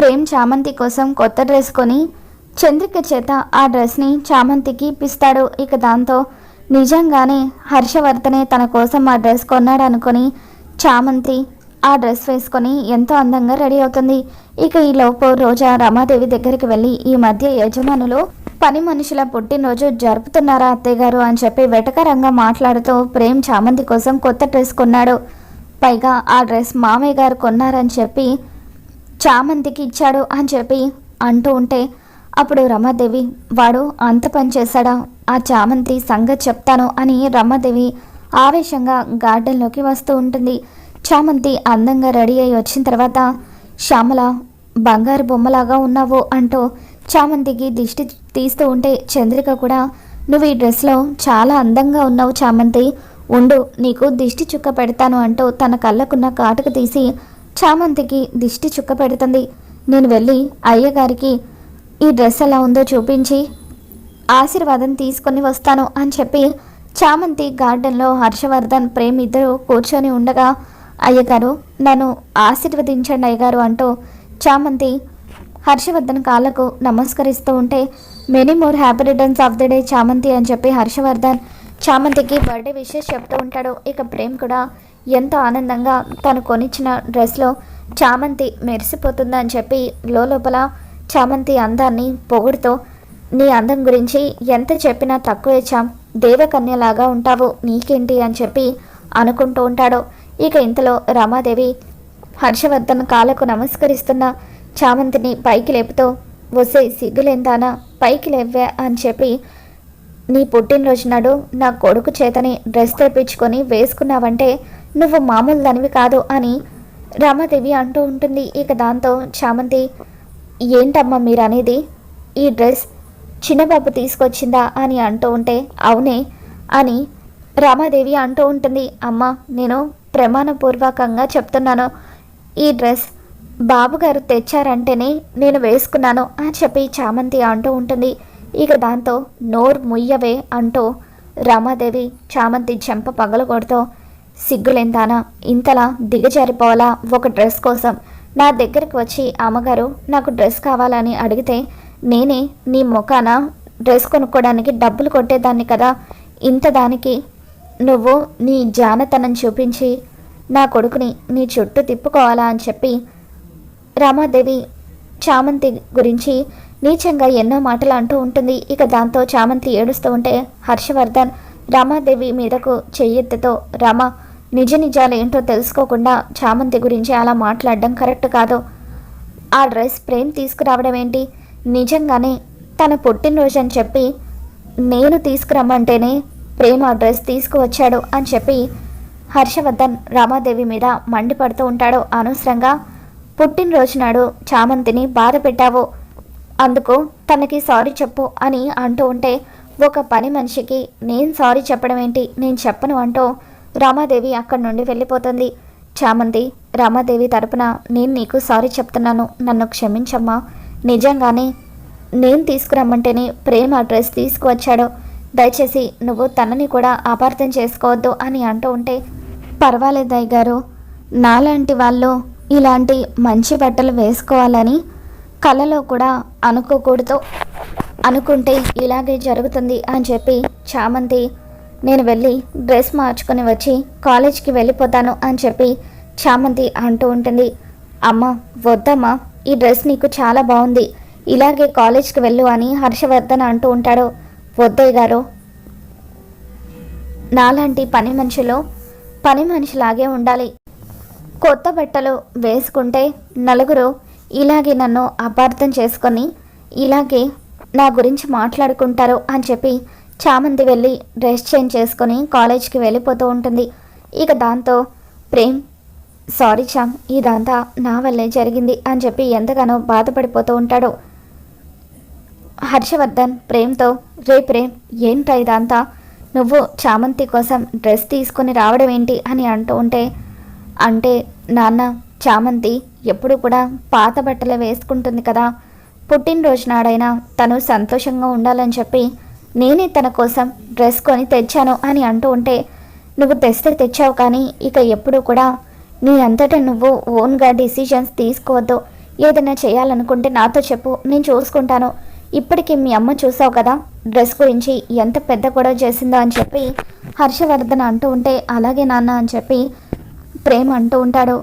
ప్రేమ్ చామంతి కోసం కొత్త డ్రెస్ కొని చంద్రిక చేత ఆ డ్రెస్ని చామంతికి ఇప్పిస్తాడు. ఇక దాంతో నిజంగానే హర్షవర్ధనే తన కోసం ఆ డ్రెస్ కొన్నాడు అనుకొని చామంతి ఆ డ్రెస్ వేసుకొని ఎంతో అందంగా రెడీ అవుతుంది. ఇక ఈ లోపు రోజా రమాదేవి దగ్గరికి వెళ్ళి ఈ మధ్య యజమానులు పని మనుషుల పుట్టినరోజు జరుపుతున్నారా అత్తయ్య గారు అని చెప్పి వెటకరంగా మాట్లాడుతూ ప్రేమ్ చామంతి కోసం కొత్త డ్రెస్ కొన్నాడు. పైగా ఆ డ్రెస్ మామయ్య గారు కొన్నారని చెప్పి చామంతికి ఇచ్చాడు అని చెప్పి అంటూ ఉంటే అప్పుడు రమాదేవి వాడు అంత పని చేశాడా? ఆ చామంతి సంగతి చెప్తాను అని రమాదేవి ఆవేశంగా గార్డెన్లోకి వస్తూ ఉంటుంది. చామంతి అందంగా రెడీ అయి వచ్చిన తర్వాత శ్యామల బంగారు బొమ్మలాగా ఉన్నావు అంటూ చామంతికి దిష్టి తీస్తూ ఉంటే చంద్రిక కూడా నువ్వు ఈ డ్రెస్లో చాలా అందంగా ఉన్నావు చామంతి. ఉండు నీకు దిష్టి చుక్క పెడతాను అంటూ తన కళ్ళకున్న కాటుకు తీసి చామంతికి దిష్టి చుక్క పెడుతుంది. నేను వెళ్ళి అయ్యగారికి ఈ డ్రెస్ ఎలా ఉందో చూపించి ఆశీర్వాదం తీసుకొని వస్తాను అని చెప్పి చామంతి గార్డెన్లో హర్షవర్ధన్ ప్రేమ్ ఇద్దరు కూర్చొని ఉండగా అయ్యగారు నన్ను ఆశీర్వదించండి అయ్యగారు అంటూ చామంతి హర్షవర్ధన్ కాళ్ళకు నమస్కరిస్తూ ఉంటే many more happy returns of the day చామంతి అని చెప్పి హర్షవర్ధన్ చామంతికి బర్త్డే విషెస్ చెప్తూ ఉంటాడు. ఇక ప్రేమ్ కూడా ఎంతో ఆనందంగా తను కొనిచ్చిన డ్రెస్లో చామంతి మెరిసిపోతుందని చెప్పి లోపల చామంతి అందాన్ని పొగుడుతూ నీ అందం గురించి ఎంత చెప్పినా తక్కువే చాం దేవకన్యలాగా ఉంటావు నీకేంటి? అని చెప్పి అనుకుంటూ ఉంటాడు. ఇక ఇంతలో రమాదేవి హర్షవర్ధన్ కాలకు నమస్కరిస్తున్న చామంతిని పైకి లేపుతూ వసే సిగ్గులేందానా పైకి లేవ్వే అని చెప్పి నీ పుట్టినరోజు నాడు నా కొడుకు చేతని డ్రెస్ తెప్పించుకొని వేసుకున్నావంటే నువ్వు మామూలు దానివి కాదు అని రమాదేవి అంటూ ఉంటుంది. ఇక దాంతో చామంతి ఏంటమ్మా మీరు అనేది ఈ డ్రెస్ చిన్నబాబు తీసుకొచ్చిందా? అని అంటూ ఉంటే అవునే అని రామాదేవి అంటూ ఉంటుంది. అమ్మ నేను ప్రమాణపూర్వకంగా చెప్తున్నాను. ఈ డ్రెస్ బాబుగారు తెచ్చారంటేనే నేను వేసుకున్నాను అని చెప్పి చామంతి అంటూ ఉంటుంది. ఇక దాంతో నోరు ముయ్యవే అంటూ రామాదేవి చామంతి చెంప పగలగొడుతూ సిగ్గులేందానా ఇంతలా దిగజారిపోవాలా ఒక డ్రెస్ కోసం? నా దగ్గరికి వచ్చి అమ్మగారు నాకు డ్రెస్ కావాలని అడిగితే నేనే నీ ముఖాన డ్రెస్ కొనుక్కోవడానికి డబ్బులు కొట్టేదాన్ని కదా? ఇంత దానికి నువ్వు నీ జానతనం చూపించి నా కొడుకుని నీ చుట్టూ తిప్పుకోవాలా? అని చెప్పి రామాదేవి చామంతి గురించి నీచంగా ఎన్నో మాటలు అంటూ ఉంటుంది. ఇక దాంతో చామంతి ఏడుస్తూ ఉంటే హర్షవర్ధన్ రామాదేవి మీదకు చెయ్యెత్తుతో రామ నిజ నిజాలు ఏంటో తెలుసుకోకుండా చామంతి గురించి అలా మాట్లాడడం కరెక్ట్ కాదు. ఆ డ్రెస్ ప్రేమ్ తీసుకురావడం ఏంటి? నిజంగానే తన పుట్టినరోజు అని చెప్పి నేను తీసుకురమ్మంటేనే ప్రేమ్ ఆ డ్రెస్ తీసుకువచ్చాడు అని చెప్పి హర్షవర్ధన్ రామాదేవి మీద మండిపడుతూ ఉంటాడు. అనవసరంగా పుట్టినరోజు నాడు చామంతిని బాధ పెట్టావు అందుకు తనకి సారీ చెప్పు అని అంటూ ఉంటే ఒక పని మనిషికి నేను సారీ చెప్పడం ఏంటి? నేను చెప్పను అంటూ రామాదేవి అక్కడి నుండి వెళ్ళిపోతుంది. చామంతి రామాదేవి తరపున నేను నీకు సారీ చెప్తున్నాను. నన్ను క్షమించమ్మా. నిజంగానే నేను తీసుకురమ్మంటేనే ప్రేమ అడ్రస్ తీసుకువచ్చాడు. దయచేసి నువ్వు తనని కూడా అపార్థం చేసుకోవద్దు అని అంటూ ఉంటే పర్వాలేదు గారు నాలాంటి వాళ్ళు ఇలాంటి మంచి బట్టలు వేసుకోవాలని కళలో కూడా అనుకోకూడదు. అనుకుంటే ఇలాగే జరుగుతుంది అని చెప్పి చామంతి నేను వెళ్ళి డ్రెస్ మార్చుకొని వచ్చి కాలేజ్కి వెళ్ళిపోతాను అని చెప్పి చామంతి అంటూ ఉంటుంది. అమ్మ వద్దమ్మా ఈ డ్రెస్ నీకు చాలా బాగుంది. ఇలాగే కాలేజ్కి వెళ్ళు అని హర్షవర్ధన్ అంటూ ఉంటాడు. వద్దయ్య గారు నాలాంటి పని మనుషులు పని మనిషిలాగే ఉండాలి. కొత్త బట్టలు వేసుకుంటే నలుగురు ఇలాగే నన్ను అపార్థం చేసుకొని ఇలాగే నా గురించి మాట్లాడుకుంటారు అని చెప్పి చామంతి వెళ్ళి డ్రెస్ చేంజ్ చేసుకొని కాలేజ్కి వెళ్ళిపోతూ ఉంటుంది. ఇక దాంతో ప్రేమ్ సారీ చామ్ ఇదంతా నా వల్లే జరిగింది అని చెప్పి ఎంతగానో బాధపడిపోతూ ఉంటాడు. హర్షవర్ధన్ ప్రేమ్తో రే ప్రేమ్ ఏంట్రా ఇదంతా? నువ్వు చామంతి కోసం డ్రెస్ తీసుకొని రావడం ఏంటి? అని అంటూ ఉంటే అంటే నాన్న చామంతి ఎప్పుడు కూడా పాత బట్టలే వేసుకుంటుంది కదా. పుట్టినరోజు నాడైనా తను సంతోషంగా ఉండాలని చెప్పి నేనే తన కోసం డ్రెస్ కొని తెచ్చాను అని అంటూ ఉంటే నువ్వు తెస్తే తెచ్చావు కానీ ఇక ఎప్పుడు కూడా నీ అంతటా నువ్వు ఓన్గా డిసిషన్స్ తీసుకోవద్దు. ఏదైనా చేయాలనుకుంటే నాతో చెప్పు నేను చూసుకుంటాను. ఇప్పటికి మీ అమ్మ చూసావు కదా డ్రెస్ గురించి ఎంత పెద్ద గొడవ చేసిందో అని చెప్పి హర్షవర్ధన్ అంటూ ఉంటే అలాగే నాన్న అని చెప్పి ప్రేమ అంటూ ఉంటాడు.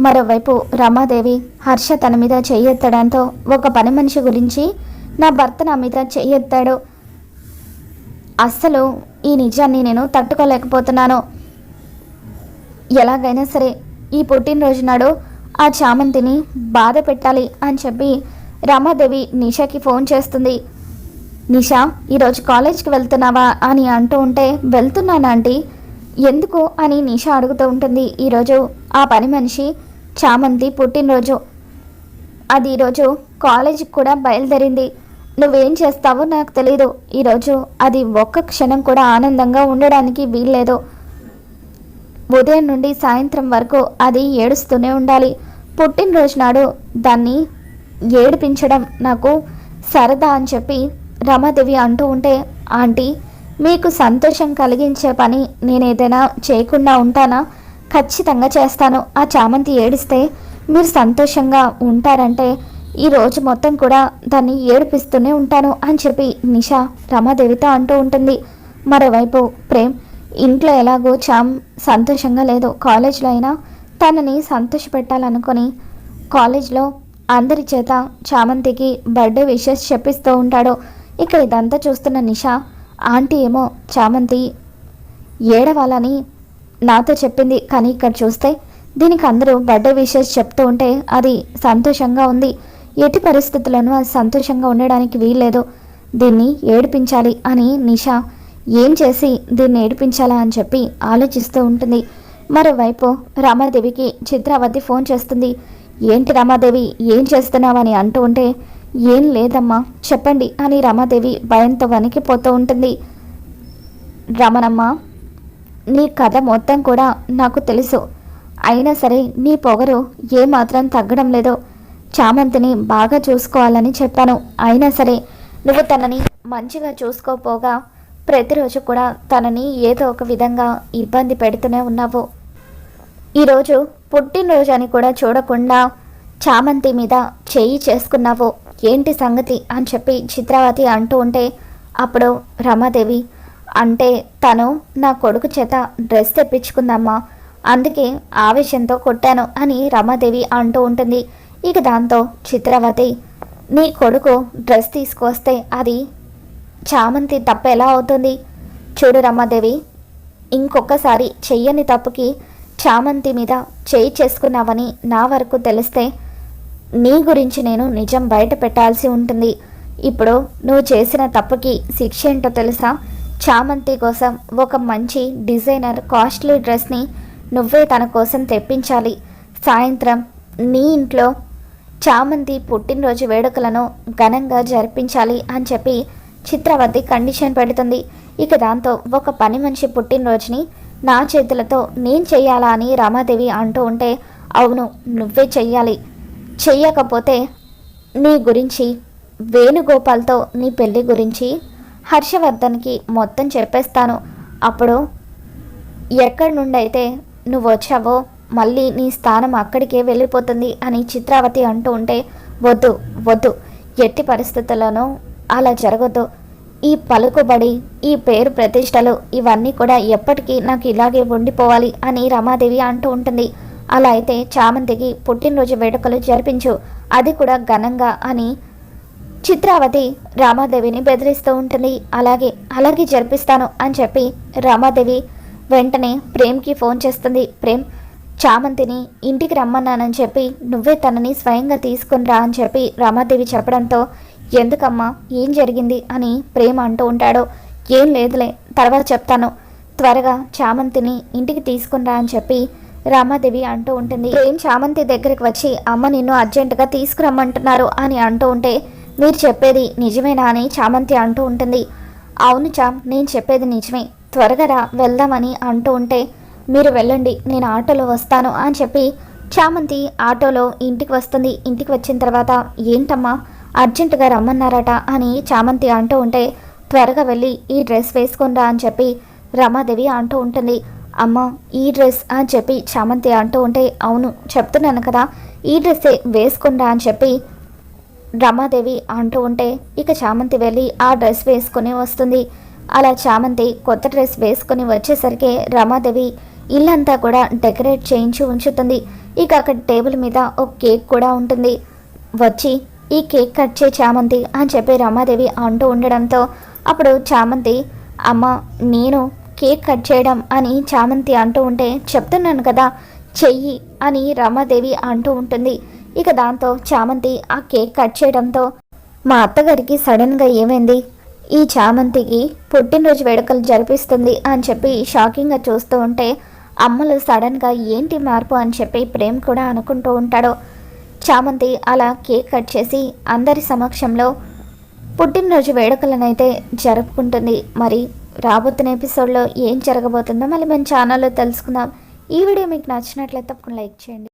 మరోవైపు రమాదేవి హర్ష తన మీద చెయ్యెత్తడంతో ఒక పని మనిషి గురించి నా భర్త నా మీద చెయ్యెత్తాడు అస్సలు ఈ నిజాన్ని నేను తట్టుకోలేకపోతున్నాను. ఎలాగైనా సరే ఈ పుట్టినరోజు నాడు ఆ చామంతిని బాధ పెట్టాలి అని చెప్పి రమాదేవి నిషాకి ఫోన్ చేస్తుంది. నిషా ఈరోజు కాలేజ్కి వెళ్తున్నావా అని అంటూ ఉంటే వెళ్తున్నానా ఆంటీ. ఎందుకు? అని నిషా అడుగుతూ ఉంటుంది. ఈరోజు ఆ పని మనిషి చామంతి పుట్టినరోజు. అది ఈరోజు కాలేజీకి కూడా బయలుదేరింది. నువ్వేం చేస్తావో నాకు తెలీదు. ఈరోజు అది ఒక్క క్షణం కూడా ఆనందంగా ఉండడానికి వీల్లేదు. ఉదయం నుండి సాయంత్రం వరకు అది ఏడుస్తూనే ఉండాలి. పుట్టినరోజు నాడు దాన్ని ఏడిపించడం నాకు సరదా అని చెప్పి రమాదేవి అంటూ ఉంటే ఆంటీ మీకు సంతోషం కలిగించే పని నేను ఏదైనా చేయకుండా ఉంటానా? ఖచ్చితంగా చేస్తాను. ఆ చామంతి ఏడిస్తే మీరు సంతోషంగా ఉంటారంటే ఈ రోజు మొత్తం కూడా దాన్ని ఏడిపిస్తూనే ఉంటాను అని చెప్పి నిషా రమాదేవితో అంటూ ఉంటుంది. మరోవైపు ప్రేమ్ ఇంట్లో ఎలాగో చామ్ సంతోషంగా లేదు. కాలేజ్లో అయినా తనని సంతోషపెట్టాలనుకొని కాలేజ్లో అందరి చేత చామంతికి బర్త్డే విషెస్ చెప్పిస్తూ ఉంటాడు. ఇక ఇదంతా చూస్తున్న నిషా ఆంటీ ఏమో చామంతి ఏడవాలని నాతో చెప్పింది కానీ ఇక్కడ చూస్తే దీనికి అందరూ బర్త్డే విషెస్ చెప్తూ ఉంటే అది సంతోషంగా ఉంది. ఎట్టి పరిస్థితుల్లోనూ అది సంతోషంగా ఉండడానికి వీల్లేదు. దీన్ని ఏడిపించాలి అని నిషా ఏం చేసి దీన్ని ఏడిపించాలా అని చెప్పి ఆలోచిస్తూ ఉంటుంది. మరోవైపు రామాదేవికి చిత్రావతి ఫోన్ చేస్తుంది. ఏంటి రామాదేవి ఏం చేస్తున్నావని అంటూ ఉంటే ఏం లేదమ్మా చెప్పండి అని రమాదేవి భయంతో వణికిపోతూ ఉంటుంది. రమణమ్మ నీ కథ మొత్తం కూడా నాకు తెలుసు. అయినా సరే నీ పొగరు ఏమాత్రం తగ్గడం లేదు. చామంతిని బాగా చూసుకోవాలని చెప్పాను. అయినా సరే నువ్వు తనని మంచిగా చూసుకోపోగా ప్రతిరోజు కూడా తనని ఏదో ఒక విధంగా ఇబ్బంది పెడుతూనే ఉన్నావు. ఈరోజు పుట్టినరోజు అని కూడా చూడకుండా చామంతి మీద చేయి చేసుకున్నావు. ఏంటి సంగతి అని చెప్పి చిత్రావతి అంటూ ఉంటే అప్పుడు రమాదేవి అంటే తను నా కొడుకు చేత డ్రెస్ తెప్పించుకుందమ్మా. అందుకే ఆవేశంతో కొట్టాను అని రమాదేవి అంటూ ఉంటుంది. ఇక దాంతో చిత్రవతి నీ కొడుకు డ్రెస్ తీసుకొస్తే అది చామంతి తప్ప ఎలా అవుతుంది? చూడు రమాదేవి ఇంకొకసారి చెయ్యని తప్పుకి చామంతి మీద చేయి చేసుకున్నావని నా వరకు తెలిస్తే నీ గురించి నేను నిజం బయట పెట్టాల్సి ఉంటుంది. ఇప్పుడు నువ్వు చేసిన తప్పుకి శిక్ష ఏంటో తెలుసా? చామంతి కోసం ఒక మంచి డిజైనర్ కాస్ట్లీ డ్రెస్ని నువ్వే తన కోసం తెప్పించాలి. సాయంత్రం నీ ఇంట్లో చామంతి పుట్టినరోజు వేడుకలను ఘనంగా జరిపించాలి అని చెప్పి చిత్రవతి కండిషన్ పెడుతుంది. ఇక దాంతో ఒక పని మనిషి పుట్టినరోజుని నా చేతులతో నేను చెయ్యాలా అని రామాదేవి అంటూ ఉంటే అవును నువ్వే చెయ్యాలి. చెయ్యకపోతే నీ గురించి వేణుగోపాల్తో నీ పెళ్ళి గురించి హర్షవర్ధన్కి మొత్తం చెప్పేస్తాను. అప్పుడు ఎక్కడి నుండి అయితే నువ్వు వచ్చావో మళ్ళీ నీ స్థానం అక్కడికే వెళ్ళిపోతుంది అని చిత్రావతి అంటూ ఉంటే వద్దు వద్దు. ఎట్టి పరిస్థితుల్లోనూ అలా జరగదు ఈ పలుకుబడి ఈ పేరు ప్రతిష్టలు ఇవన్నీ కూడా ఎప్పటికీ నాకు ఇలాగే ఉండిపోవాలి అని రమాదేవి అంటూ ఉంటుంది. అలా అయితే చామంతికి పుట్టినరోజు వేడుకలు జరిపించు. అది కూడా ఘనంగా అని చిత్రావతి రామాదేవిని బెదిరిస్తూ ఉంటుంది. అలాగే అలాగే జరిపిస్తాను అని చెప్పి రామాదేవి వెంటనే ప్రేమ్కి ఫోన్ చేస్తుంది. ప్రేమ్ చామంతిని ఇంటికి రమ్మన్నానని చెప్పి నువ్వే తనని స్వయంగా తీసుకునిరా అని చెప్పి రామాదేవి చెప్పడంతో ఎందుకమ్మా ఏం జరిగింది? అని ప్రేమ అంటూ ఉంటాడు. ఏం లేదులే తర్వాత చెప్తాను. త్వరగా చామంతిని ఇంటికి తీసుకునిరా అని చెప్పి రామాదేవి అంటూ ఉంటుంది. ప్రేమ్ చామంతి దగ్గరికి వచ్చి అమ్మ నిన్ను అర్జెంటుగా తీసుకురమ్మంటున్నారు అని అంటూ ఉంటే మీరు చెప్పేది నిజమేనా అని చామంతి అంటూ ఉంటుంది. అవును చామ్ నేను చెప్పేది నిజమే. త్వరగా వెళ్దామని అంటూ ఉంటే మీరు వెళ్ళండి నేను ఆటోలో వస్తాను అని చెప్పి చామంతి ఆటోలో ఇంటికి వస్తుంది. ఇంటికి వచ్చిన తర్వాత ఏంటమ్మా అర్జెంటుగా రమ్మన్నారట అని చామంతి అంటూ ఉంటే త్వరగా వెళ్ళి ఈ డ్రెస్ వేసుకునిరా అని చెప్పి రమాదేవి అంటూ ఉంటుంది. అమ్మ ఈ డ్రెస్ అని చెప్పి చామంతి అంటూ ఉంటే అవును చెప్తున్నాను కదా ఈ డ్రెస్సే వేసుకుందా అని చెప్పి రమాదేవి అంటూ ఉంటే ఇక చామంతి వెళ్ళి ఆ డ్రెస్ వేసుకుని వస్తుంది. అలా చామంతి కొత్త డ్రెస్ వేసుకొని వచ్చేసరికి రమాదేవి ఇల్లంతా కూడా డెకరేట్ చేయించి ఉంచుతుంది. ఇక అక్కడ టేబుల్ మీద ఒక కేక్ కూడా ఉంటుంది. వచ్చి ఈ కేక్ కట్ చే చామంతి అని చెప్పి రమాదేవి అంటూ ఉండడంతో అప్పుడు చామంతి అమ్మ నేను కేక్ కట్ చేయడం అని చామంతి అంటూ ఉంటే చెప్తున్నాను కదా చెయ్యి అని రమాదేవి అంటూ ఉంటుంది. ఇక దాంతో చామంతి ఆ కేక్ కట్ చేయడంతో మా అత్తగారికి సడన్గా ఏమైంది? ఈ చామంతికి పుట్టినరోజు వేడుకలు జరిపిస్తుంది అని చెప్పి షాకింగ్గా చూస్తూ ఉంటే అమ్మలు సడన్గా ఏంటి మార్పు అని చెప్పి ప్రేమ్ కూడా అనుకుంటూ ఉంటాడు. చామంతి అలా కేక్ కట్ చేసి అందరి సమక్షంలో పుట్టినరోజు వేడుకలనైతే జరుపుకుంటుంది. మరి రాబోతున్న ఎపిసోడ్లో ఏం జరగబోతుందో మళ్ళీ మన ఛానల్లో తెలుసుకుందాం. ఈ వీడియో మీకు నచ్చినట్లయితే తప్పకుండా లైక్ చేయండి.